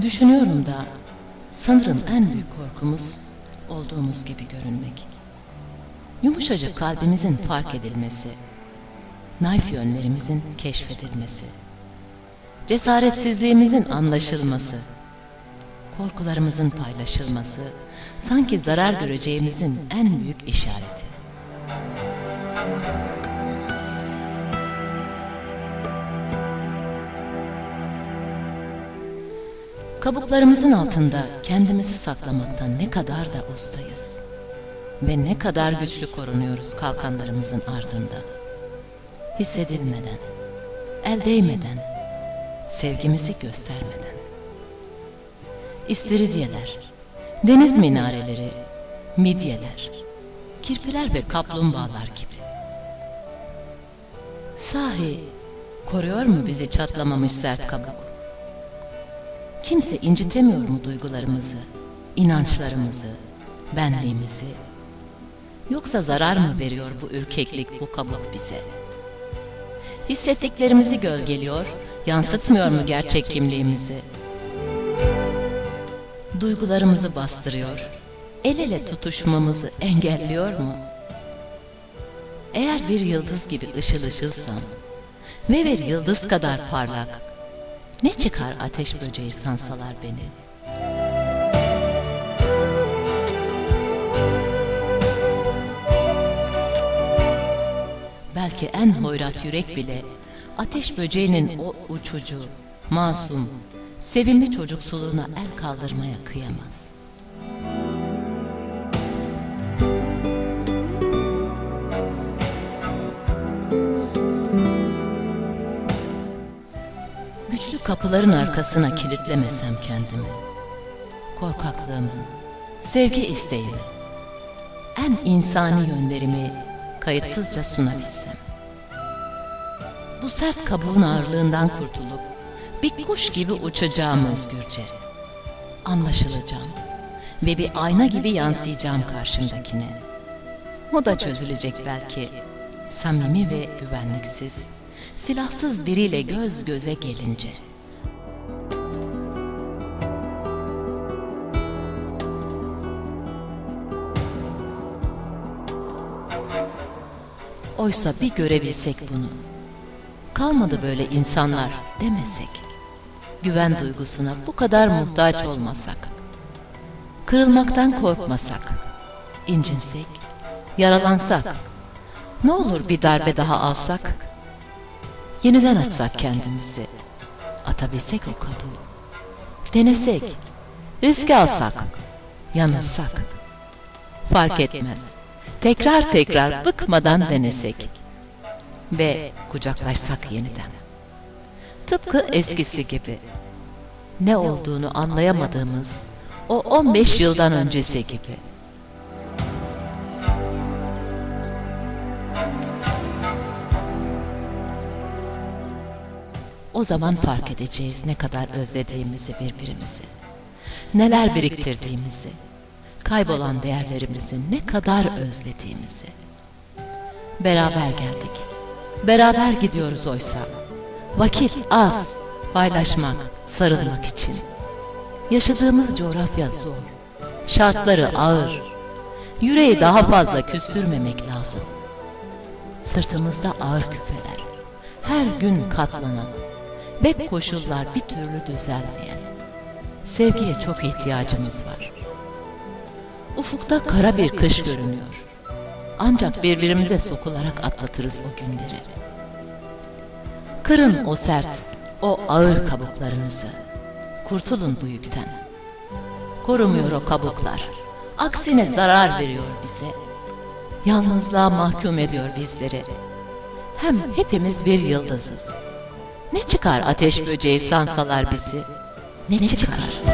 Düşünüyorum da sanırım en büyük korkumuz olduğumuz gibi görünmek. Yumuşacık kalbimizin fark edilmesi, naif yönlerimizin keşfedilmesi, cesaretsizliğimizin anlaşılması, korkularımızın paylaşılması sanki zarar göreceğimizin en büyük işareti. Kabuklarımızın altında kendimizi saklamaktan ne kadar da ustayız. Ve ne kadar güçlü korunuyoruz kalkanlarımızın ardında. Hissedilmeden, el değmeden, sevgimizi göstermeden. İstiridyeler, deniz minareleri, midyeler, kirpiler ve kaplumbağalar gibi. Sahi, koruyor mu bizi çatlamamış sert kabuk? Kimse incitemiyor mu duygularımızı, inançlarımızı, benliğimizi? Yoksa zarar mı veriyor bu ürkeklik, bu kabuk bize? Hissettiklerimizi gölgeliyor, yansıtmıyor mu gerçek kimliğimizi? Duygularımızı bastırıyor, el ele tutuşmamızı engelliyor mu? Eğer bir yıldız gibi ışıl ışılsam ve bir yıldız kadar parlak, ne çıkar ateş böceği sansalar beni? Belki en hoyrat yürek bile ateş böceğinin o uçucu, masum, sevimli çocuksuluğuna el kaldırmaya kıyamaz. Güçlü kapıların arkasına kilitlemesem kendimi. Korkaklığımı, sevgi isteğimi, en insani yönlerimi kayıtsızca sunabilsem. Bu sert kabuğun ağırlığından kurtulup bir kuş gibi uçacağım özgürce. Anlaşılacağım ve bir ayna gibi yansıyacağım karşımdakine. O da çözülecek belki. Samimi ve güvenliksiz, silahsız biriyle göz göze gelince. Oysa bir görebilsek bunu. Kalmadı böyle insanlar demesek. Güven duygusuna bu kadar muhtaç olmasak. Kırılmaktan korkmasak. incinsek, yaralansak. Ne olur bir darbe daha alsak. Yeniden açsak kendimizi. Atabilsek o kabuğu. Denesek, riske alsak, yanılsak. Fark etmez. Tekrar tekrar bıkmadan denesek. Ve kucaklaşsak yeniden. Tıpkı eskisi gibi. Ne olduğunu anlayamadığımız o 15 yıldan öncesi gibi. O zaman fark edeceğiz ne kadar özlediğimizi birbirimizi. Neler biriktirdiğimizi. Kaybolan değerlerimizi ne kadar özlediğimizi. Beraber geldik. Beraber gidiyoruz oysa. Vakit az. Paylaşmak, sarılmak için. Yaşadığımız coğrafya zor. Şartları ağır. Yüreği daha fazla küstürmemek lazım. Sırtımızda ağır küfeler. Her gün katlanan ve koşullar bir türlü düzelmeyen. Sevgiye çok ihtiyacımız var. Ufukta kara bir kış görünüyor. Ancak birbirimize sokularak atlatırız o günleri. Kırın o sert, o ağır kabuklarınızı. Kurtulun bu yükten. Korumuyor o kabuklar. Aksine zarar veriyor bize. Yalnızlığa mahkum ediyor bizleri. Hem hepimiz bir yıldızız. Ne çıkar ateş böceği sansalar bizi? Ne, çıkar?